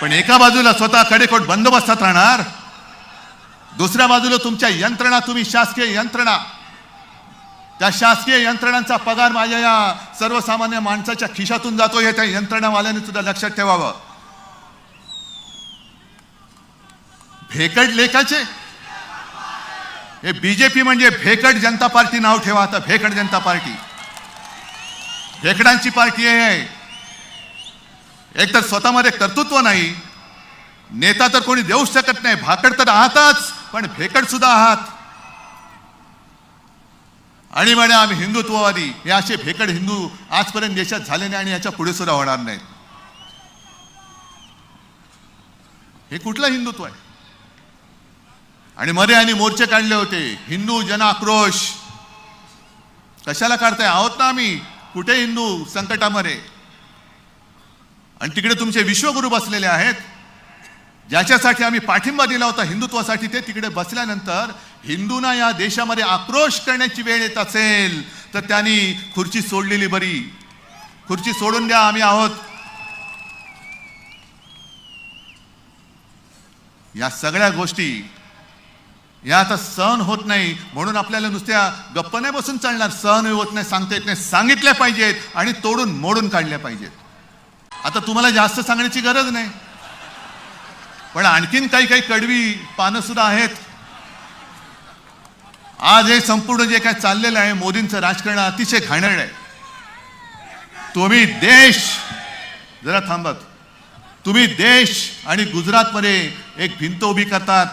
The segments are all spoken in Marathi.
पण एका बाजूला स्वतः कडेकोट बंदोबस्तात राहणार. दुसऱ्या बाजूला तुमच्या यंत्रणा तुम्ही शासकीय यंत्रणा. त्या शासकीय यंत्रणांचा पगार माझ्या या सर्वसामान्य माणसाच्या खिशातून जातो हे त्या यंत्रणावाल्याने सुद्धा लक्षात ठेवावं. भेकड लेखाचे हे बीजेपी म्हणजे भेकड जनता पार्टी नाव ठेवा आता भेकड जनता पार्टी. भेकडांची पार्टी आहे. एक तर स्वतःमध्ये कर्तृत्व नाही. नेता तर कोणी देऊच शकत नाही. भाकड तर आहातच पण भेकड सुद्धा आहात. आणि म्हणे आम्ही हिंदुत्ववादी. हे असे भेकड हिंदू आजपर्यंत देशात झाले नाही आणि याच्यापुढे सुद्धा होणार नाहीत. हे कुठलं हिंदुत्व आहे? आणि मध्ये आणि मोर्चे काढले होते. हिंदू जन आक्रोश कशाला काढताय? आहोत ना आम्ही. कुठे हिंदू संकटामध्ये? आणि तिकडे तुमचे विश्वगुरू बसलेले आहेत. ज्याच्यासाठी आम्ही पाठिंबा दिला होता हिंदुत्वासाठी ते तिकडे बसल्यानंतर हिंदूंना या देशामध्ये आक्रोश करण्याची वेळ येत असेल तर त्यांनी खुर्ची सोडलेली बरी. खुर्ची सोडून द्या आम्ही आहोत. या सगळ्या गोष्टी या आता सहन होत नाही म्हणून आपल्याला नुसत्या गप्प नाही बसून चालणार सहन होत नाही सांगता येत नाही सांगितल्या पाहिजेत आणि तोडून मोडून काढल्या पाहिजेत. आता तुम्हाला जास्त सांगण्याची गरज नाही. पण आणखीन काही काही कडवी पानं सुद्धा आहेत. आज हे संपूर्ण जे काय चाललेलं आहे मोदींचं राजकारण अतिशय घाणेरड आहे. तुम्ही देश जरा थांबत तुम्ही देश आणि गुजरातमध्ये एक भिंत उभी करतात.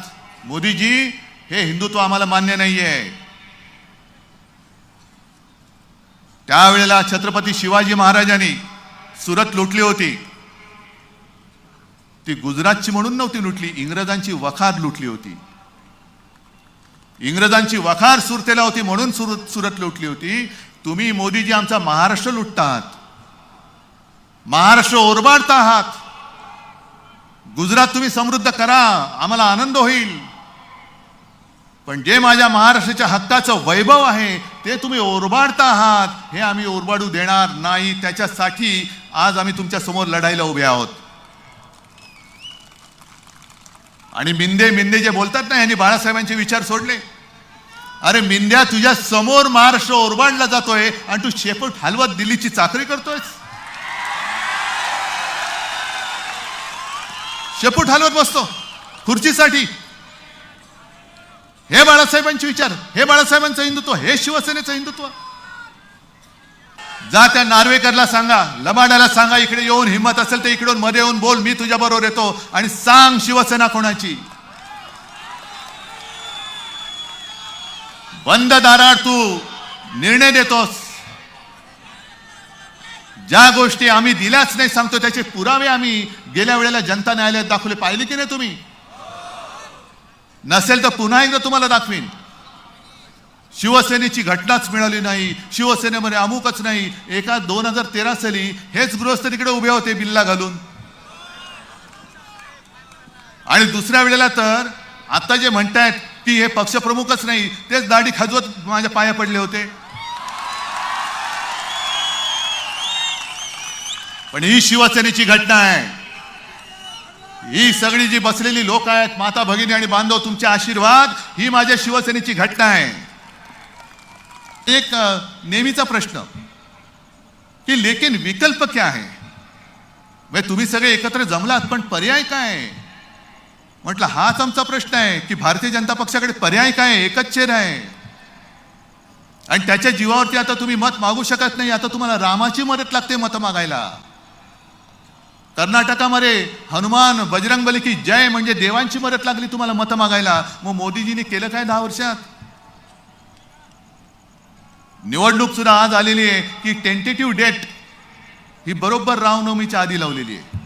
मोदीजी हे हिंदुत्व आम्हाला मान्य नाहीये. त्यावेळेला छत्रपती शिवाजी महाराजांनी सुरत लुटली होती. ती गुजरातची म्हणून नव्हती लुटली इंग्रजांची वखार लुटली होती. इंग्रजांची वखार सुरतेला होती म्हणून सुरत सुरत लुटली होती. तुम्ही मोदीजी आमचा महाराष्ट्र लुटता आहात महाराष्ट्र ओरबाडता आहात. गुजरात तुम्ही समृद्ध करा आम्हाला आनंद होईल. पण जे माझ्या महाराष्ट्राच्या हक्काचं वैभव आहे ते तुम्ही ओरबाडता आहात. हे आम्ही ओरबाडू देणार नाही त्याच्यासाठी आज आम्ही तुमच्यासमोर लढाईला उभे आहोत. आणि मिंदे मिंदे जे बोलतात ना यांनी बाळासाहेबांचे विचार सोडले. अरे मिंद्या तुझ्या समोर महाराष्ट्र ओरबाडला जातोय आणि तू शेपूट हलवत दिल्लीची चाकरी करतोय शेपूट हलवत बसतो खुर्चीसाठी. हे बाळासाहेबांचे विचार हे बाळासाहेबांचं हिंदुत्व हे शिवसेनेचं हिंदुत्व. जा त्या नार्वेकरला सांगा लबाडाला सांगा इकडे येऊन हिंमत असेल तर इकडून मध्ये येऊन बोल मी तुझ्या बरोबर येतो. आणि सांग शिवसेना कोणाची. बंद दारात तू निर्णय देतोस. ज्या गोष्टी आम्ही दिल्याच नाही सांगतो त्याचे पुरावे आम्ही गेल्या वेळेला जनता न्यायालयात दाखवले. पाहिले की नाही तुम्ही? नसेल तर पुन्हा एकदा तुम्हाला दाखवीन. शिवसेनेची घटनाच मिळाली नाही. शिवसेनेमध्ये अमुकच नाही. एका दोन हजार तेरा साली हेच गृहस्थ तिकडे उभे होते बिल्ला घालून. आणि दुसऱ्या वेळेला तर आता जे म्हणतायत की हे पक्षप्रमुखच नाही तेच दाढी खाजवत माझ्या पाया पडले होते. पण ही शिवसेनेची घटना आहे. ही सगळी जी बसलेली लोक आहेत माता भगिनी आणि बांधव तुमचे आशीर्वाद ही माझ्या शिवसेनेची घटना आहे. एक नेहमीचा प्रश्न. की लेकिन विकल्प क्या आहे म्हणजे तुम्ही सगळे एकत्र जमलात पण पर्याय काय म्हटलं हाच आमचा प्रश्न आहे की भारतीय जनता पक्षाकडे पर्याय काय एकच चेहरा आहे. आणि त्याच्या जीवावरती आता तुम्ही मत मागू शकत नाही आता तुम्हाला रामाची मदत लागते मत मागायला. कर्नाटकामध्ये हनुमान बजरंग बली की जय म्हणजे देवांची मदत लागली तुम्हाला मत मागायला. मग मोदीजींनी केलं काय दहा वर्षात? निवडणूक सुद्धा आज आलेली आहे की टेंटेटिव्ह डेट ही बरोबर रामनवमीच्या आधी लावलेली आहे.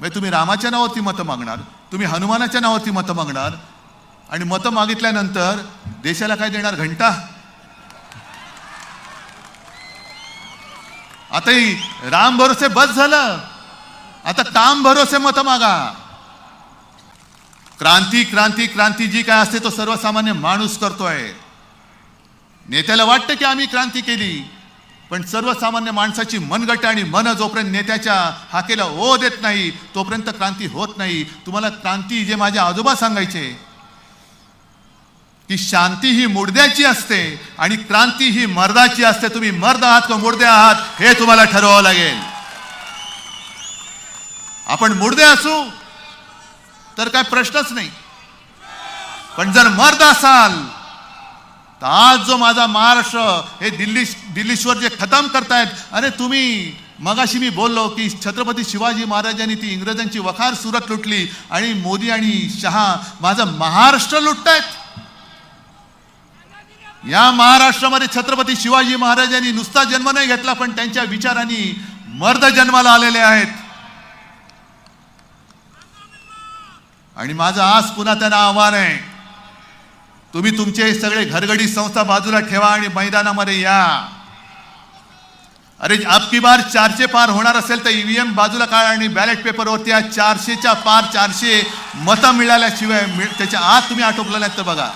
म्हणजे तुम्ही रामाच्या नावावरती मतं मागणार तुम्ही हनुमानाच्या नावावरती मतं मागणार आणि मतं मागितल्यानंतर देशाला काय देणार घंटा? आताही राम भरोसे बस झालं. आता काम भरोसे मतं मागा. क्रांती क्रांती क्रांती जी काय असते तो सर्वसामान्य माणूस करतोय. नेत्याला वाटतं की आम्ही क्रांती केली पण सर्वसामान्य माणसाची मनगट आणि मन जोपर्यंत नेत्याच्या हाकेला ओ देत नाही तोपर्यंत क्रांती होत नाही. तुम्हाला क्रांती जे माझे आजोबा सांगायचे की शांती ही मुडद्याची असते आणि क्रांती ही मर्दाची असते. तुम्ही मर्द आहात का मुडदे आहात हे तुम्हाला ठरवावं लागेल. आपण मुडदे असू तर काय प्रश्नच नाही. पण जर मर्द असाल तर आज जो माझा महाराष्ट्र हे दिल्ली दिल्लीश्वर जे खतम करतायत अरे तुम्ही मगाशी मी बोललो की छत्रपती शिवाजी महाराजांनी ती इंग्रजांची वखार सुरत लुटली आणि मोदी आणि शहा माझं महाराष्ट्र लुटतायत. या महाराष्ट्रामध्ये छत्रपती शिवाजी महाराजांनी नुसता जन्म नाही घेतला पण त्यांच्या विचारांनी मर्द जन्माला आलेले आहेत. आणि माझं आज पुन्हा त्यांना आव्हान आहे. तुम्ही तुमचे सगळे घरगडी संस्था बाजूला ठेवा आणि मैदानामध्ये या. अरे अब की बार चारशे पार होणार असेल तर ईव्हीएम बाजूला काढ आणि बॅलेट पेपरवरती या चारशेच्या पार चारशे मतं मिळाल्याशिवाय मिळ- त्याच्या आत तुम्ही आटोपलं नाहीत तर बघा.